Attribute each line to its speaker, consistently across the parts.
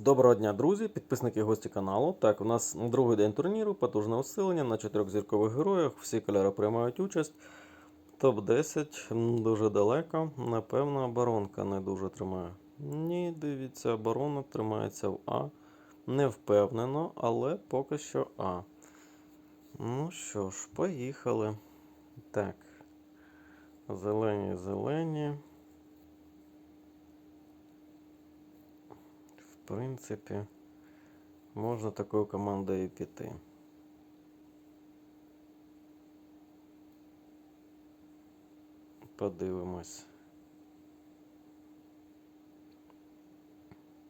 Speaker 1: Доброго дня, друзі, підписники гості каналу. Так, у нас другий день турніру, потужне усилення на чотирьохзіркових героях. Всі кольори приймають участь. Топ-10 дуже далеко. Напевно, оборонка не дуже тримає. Ні, дивіться, оборона тримається в А. Не впевнено, але поки що А. Ну що ж, поїхали. Так. Зелені, зелені. Принципі, можна такою командою піти. Подивимось.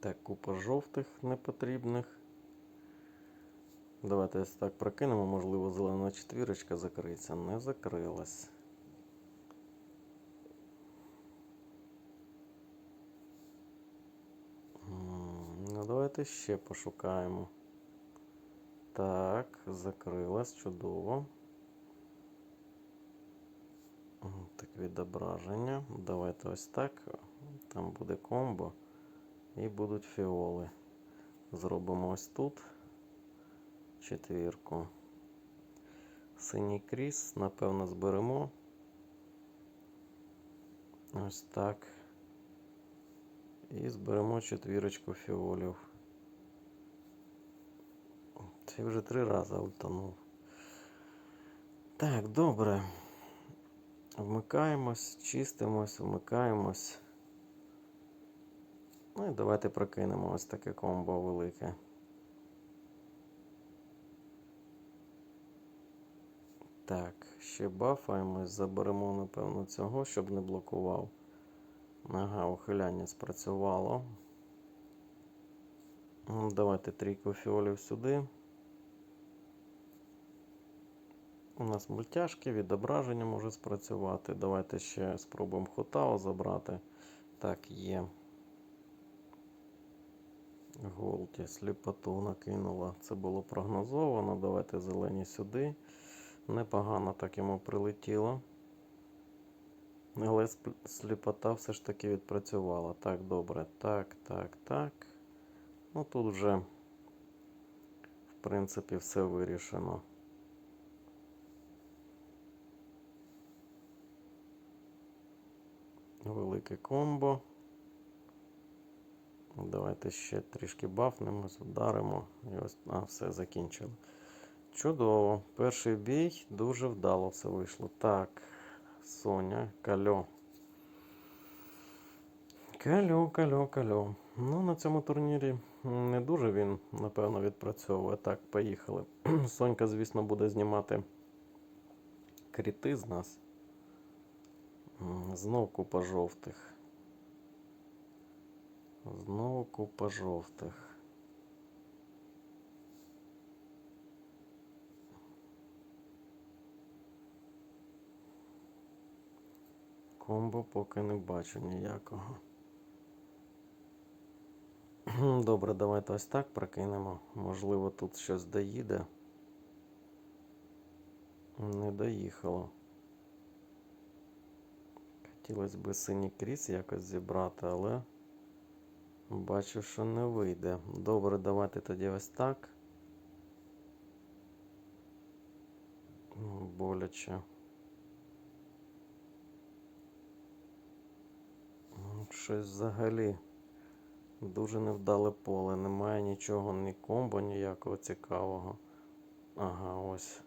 Speaker 1: Так, купа жовтих непотрібних. Давайте так прокинемо, можливо, зелена четвірочка закриється. Не закрилась. М, Ну, давайте ще пошукаємо. Так, закрилась, чудово. Так, відображення. Давайте ось так. Там буде комбо. І будуть фіоли. Зробимо ось тут четвірку. Синій кріс, напевно, зберемо. Ось так. І зберемо четвірочку фіолів. Це вже три рази ультанув. Так, добре. Вмикаємось, чистимось, вмикаємось. Ну і давайте прокинемо ось таке комбо велике. Так, ще бафаємось, заберемо, напевно, цього, щоб не блокував. Ага, ухиляння спрацювало. Ну, Давайте трійку фіолів сюди. У нас мультяшки, відображення може спрацювати. Давайте ще спробуємо Хотао забрати. Так, є. Голді, сліпоту накинула. Це було прогнозовано. Давайте зелені сюди. Непогано так йому прилетіло. Але сліпота все ж таки відпрацювала. Так, добре. Так, так, так. Ну тут вже, в принципі, все вирішено. Велике комбо. Давайте ще трішки бафнемось, вдаримо. І ось, а, все, закінчили. Чудово. Перший бій дуже вдало все вийшло. Так, Соня, кальо. Кальо, кальо, кальо. Ну, на цьому турнірі не дуже він, напевно, відпрацьовує. Так, поїхали. Сонька, звісно, буде знімати кріти з нас. Знов купа жовтих. Знову купа жовтих. Комбо поки не бачу ніякого. Добре, давайте ось так прокинемо. Можливо, тут щось доїде. Не доїхало. Хотілося б синій кріс якось зібрати, але бачу, що не вийде. Добре, давайте тоді ось так. Боляче. Щось взагалі дуже невдале поле. Немає нічого, ні комбо, ніякого цікавого. Ага, ось.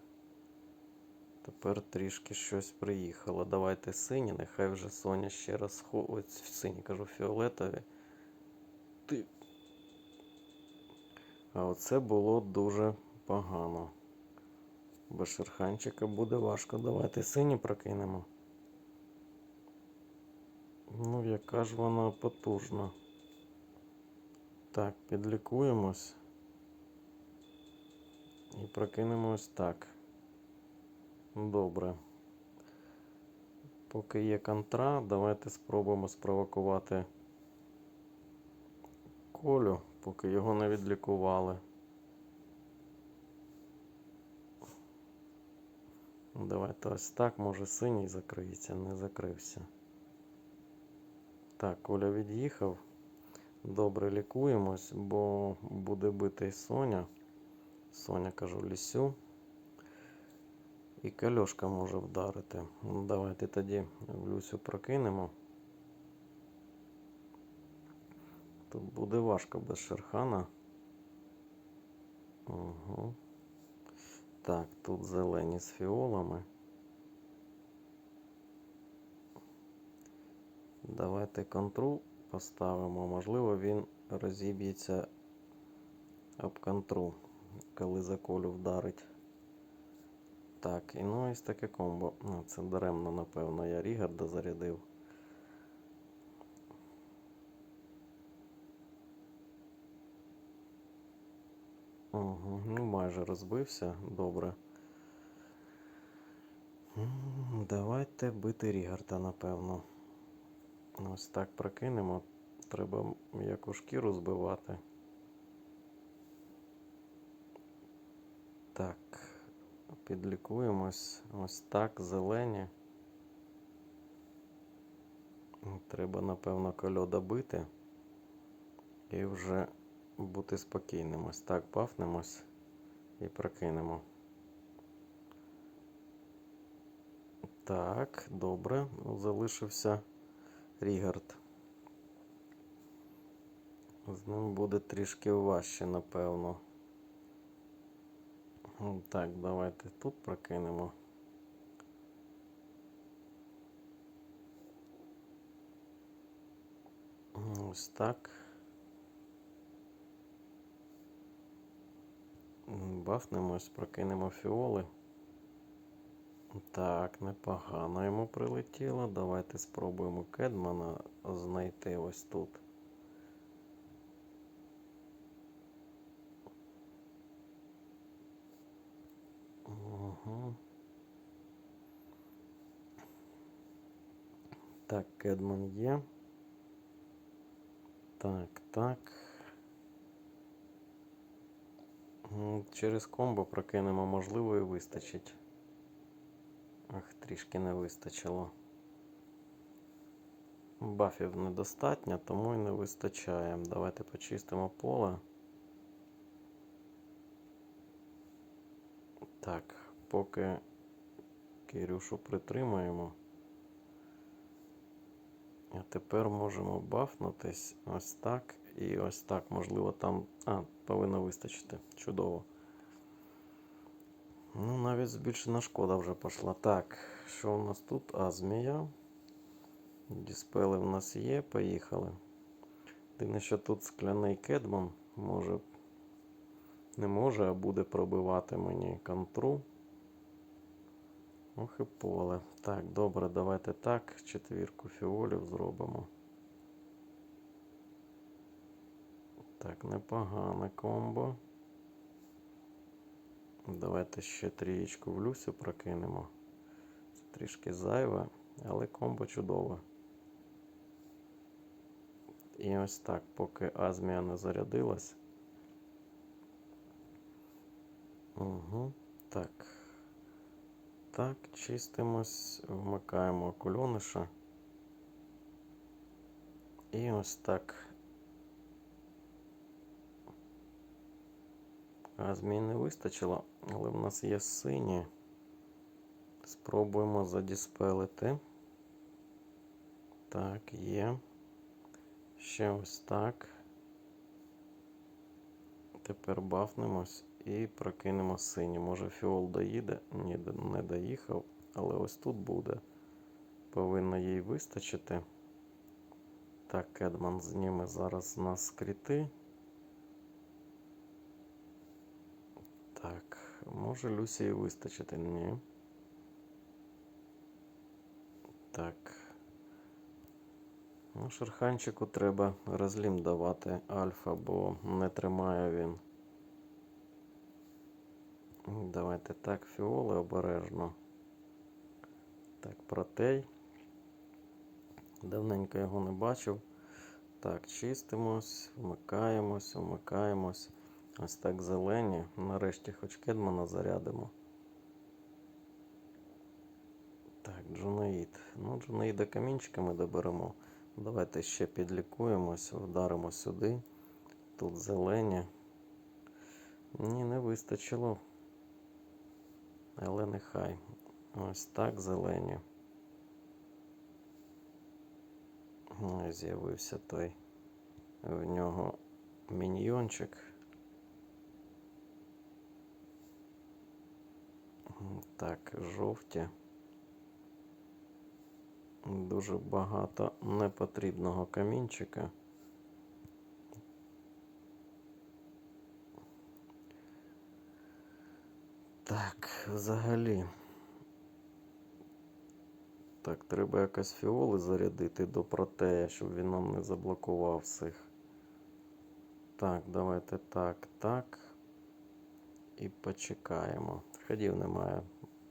Speaker 1: Тепер трішки щось приїхало. Давайте сині, нехай вже Соня ще раз хо... Ось сині, кажу, фіолетові. Ти. А оце було дуже погано. Без шерханчика буде важко. Давайте сині прокинемо. Ну, яка ж вона потужна. Так, підлікуємось. І прокинемо ось так. Добре. Поки є контра, давайте спробуємо спровокувати колю, поки його не відлікували. Давайте ось так, може синій закриється, не закрився. Так, Коля від'їхав. Добре лікуємось, бо буде битий Соня. Соня, кажу, лісю. І кальошка може вдарити. Ну, Давайте тоді Люсю прокинемо. Тут буде важко без Шерхана. Угу. Так, тут зелені з фіолами. Давайте контру поставимо. Можливо, він розіб'ється об контру, коли за колю вдарить. Так, і ну ось таке комбо. Ну, це даремно, напевно, я Рігарда зарядив. Угу, ну майже розбився. Добре. Давайте бити Рігарда, напевно. Ось так прокинемо. Треба м'яку шкіру збивати. Так, підлікуємось. Ось так, зелені. Треба, напевно, кольода бити. І вже бути спокійним. Ось так пафнемось і прокинемо. Так, добре. Залишився Рігард. З ним буде трішки важче, напевно. М, Так, давайте тут прокинемо. Ось так. Бафнемось, прокинемо фіоли. Так, непогано йому прилетіло. Давайте спробуємо Кедмана знайти ось тут. Угу. Так, Кедман є. Так, так. Через комбо прокинемо, можливо, і вистачить. Ах, трішки не вистачило. Бафів недостатньо, тому і не вистачає. Давайте почистимо поле. Так, поки Кирюшу притримаємо. А тепер можемо бафнутись ось так і ось так. Можливо, там. А, повинно вистачити. Чудово. Ну, навіть збільшена шкода вже пішла. Так, що у нас тут? А, змія. Діспели в нас є, поїхали. Єдине, що тут скляний кедман може. Не може, а буде пробивати мені контру. Ох і поле. Так, добре, давайте так. Четвірку фіолів зробимо. Так, непогане комбо. Давайте ще трієчку в Люсю прокинемо. Це трішки зайве, але комбо чудове. І ось так, поки Азмія не зарядилась. Угу. Так. Так, чистимось, вмикаємо окульониша. І ось так. Змій не вистачило, але в нас є сині. Спробуємо задіспелити. Так, є. Ще ось так. Тепер бафнемось і прокинемо сині. Може фіол доїде? Ні, не доїхав, але ось тут буде. Повинно їй вистачити. Так, Кедман зніме зараз нас скріти. Так, може Люсії вистачити? Ні. Так. Ну, Шерханчику треба розлім давати альфа, бо не тримає він. Давайте так, фіоли обережно. Так, протей. Давненько його не бачив. Так, чистимось, вмикаємось, вмикаємось. Ось так зелені. Нарешті хоч кедмана зарядимо. Так, Джунаїд. Ну, Джунаїда камінчиками доберемо. Давайте ще підлікуємось, вдаримо сюди. Тут зелені. Ні, не вистачило. Але нехай. Ось так зелені. З'явився той в нього міньйончик. Так, жовті. Дуже багато непотрібного камінчика. Так, взагалі. Так, треба якось фіоли зарядити до протея, щоб він нам не заблокував всіх. Так, давайте так, так. І почекаємо. Ходів немає.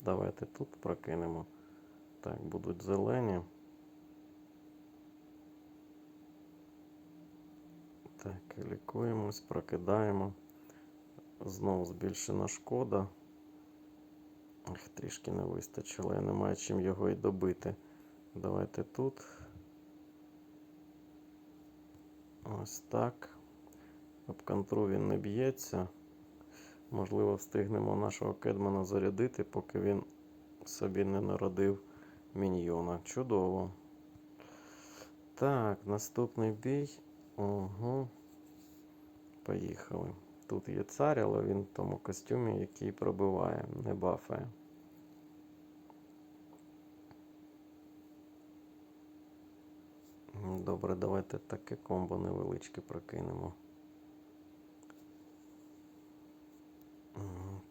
Speaker 1: Давайте тут прокинемо. Так, будуть зелені. Так, лікуємось, прокидаємо. Знову збільшена шкода. Ах, трішки не вистачило, я не маю чим його і добити. Давайте тут. Ось так. Об контру він не б'ється. Можливо, встигнемо нашого кедмана зарядити, поки він собі не народив міньйона. Чудово. Так, наступний бій. Угу. Поїхали. Тут є цар, але він в тому костюмі, який пробиває, не бафає. Добре, давайте таке комбо невеличке прокинемо.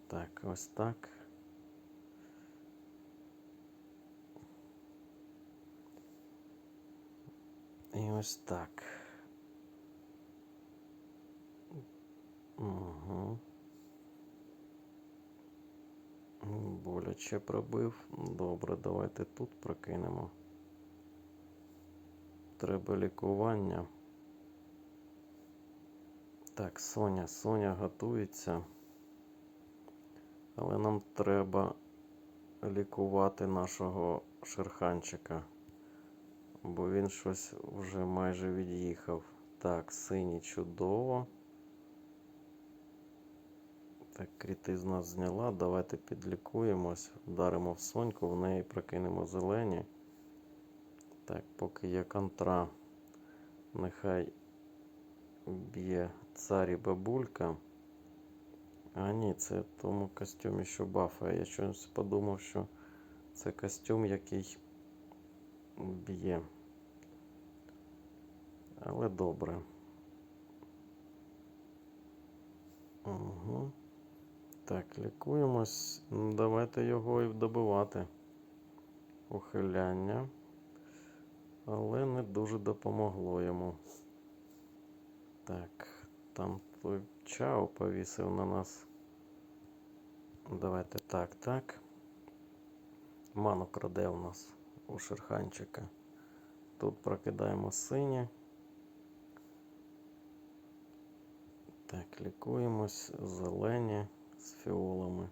Speaker 1: Так, ось так. І ось так. Угу. Боляче пробив. Добре, давайте тут прокинемо. Треба лікування. Так, Соня, Соня готується. Але нам треба лікувати нашого шерханчика. Бо він щось вже майже від'їхав. Так, синій чудово. Так, кріти з нас зняла. Давайте підлікуємось. Вдаримо в соньку, в неї прокинемо зелені. Так, поки є контра. Нехай б'є цар і бабулька. А ні, це в тому костюмі, що бафає. Я щось подумав, що це костюм, який б'є. Але добре. Угу. Так, лікуємось. Давайте його і добивати. Ухиляння. Але не дуже допомогло йому. Так, там той чао повісив на нас. Давайте так, так. Ману краде у нас у шерханчика. Тут прокидаємо синє. Так, лікуємось. Зелені з фіолами.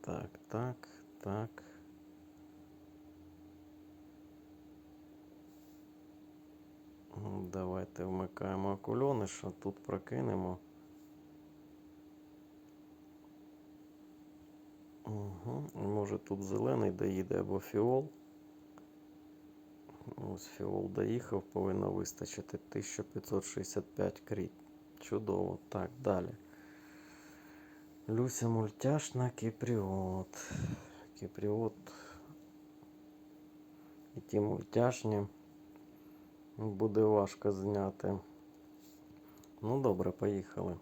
Speaker 1: Так, так, так. Давайте вмикаємо окульониша, тут прокинемо. Угу. Може тут зелений доїде або фіол. Ось фіол доїхав, повинно вистачити 1565 кріт. Чудово. Так, далі. Люся мультяшна Кіпріот. Кіпріот. І ті мультяшні. Буде важко зняти. Ну добре, поїхали.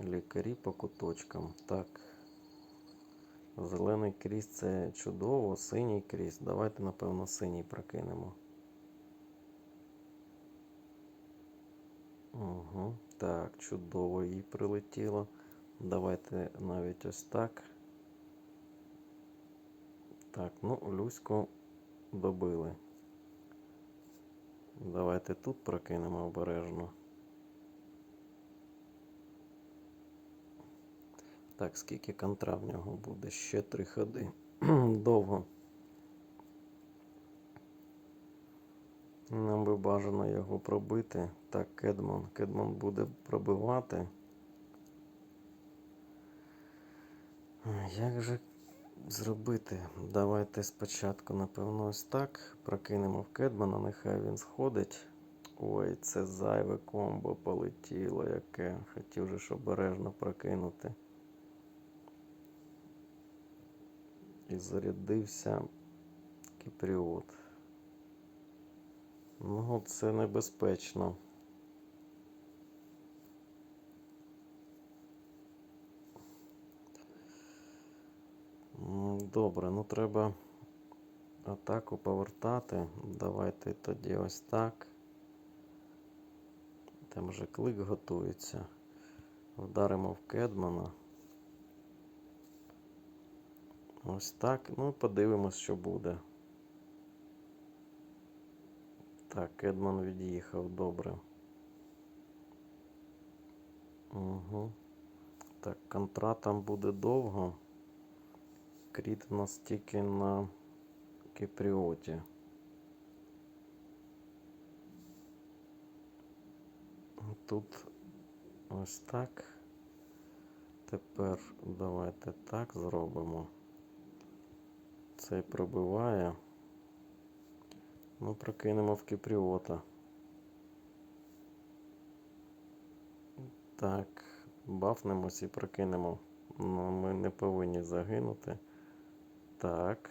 Speaker 1: Лікарі по куточкам. Так. Зелений кріс це чудово, синій кріс. Давайте, напевно, синій прокинемо. Угу. Так, чудово їй прилетіло. Давайте навіть ось так. Так, ну, Люську добили. Давайте тут прокинемо обережно. Так, скільки контра в нього буде? Ще три ходи. Довго. Нам би бажано його пробити. Так, Кедман. Кедман буде пробивати. Як же зробити? Давайте спочатку, напевно, ось так. Прокинемо в Кедмана, нехай він сходить. Ой, це зайве комбо полетіло, яке. Хотів же ж обережно прокинути. І зарядився Кіпріот. Ну, це небезпечно. Добре, ну треба атаку повертати. Давайте тоді ось так. Там вже клик готується. Вдаримо в Кедмана. Ось так. Ну, подивимось, що буде. Так, Кедман від'їхав, добре. Угу. Так, контра там буде довго. Кріт у нас тільки на Кіпріоті. Тут ось так. Тепер давайте так зробимо. Цей пробиває. Ми прокинемо в Кіпріота. Так, бафнемось і прокинемо. Ну, ми не повинні загинути. Так.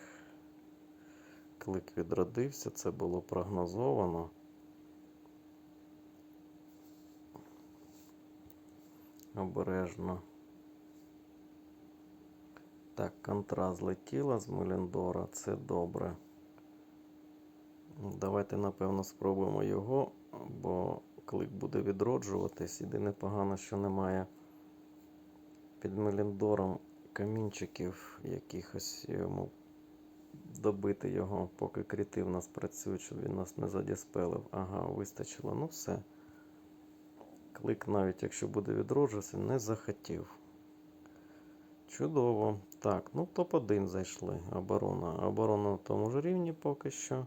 Speaker 1: Клик відродився, це було прогнозовано. Обережно. Так, контра злетіла з Меліндора, це добре. Давайте, напевно, спробуємо його, бо клик буде відроджуватись. Єдине погано, що немає під Меліндором камінчиків якихось йому добити його, поки кріти в нас працюють, щоб він нас не задіспелив. Ага, вистачило. Ну все. Клик, навіть якщо буде відроджуватися, не захотів. Чудово. Так, ну топ-1 зайшли. Оборона. Оборона на тому ж рівні поки що.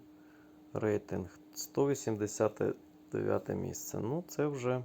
Speaker 1: Рейтинг 189 місце. Ну, це вже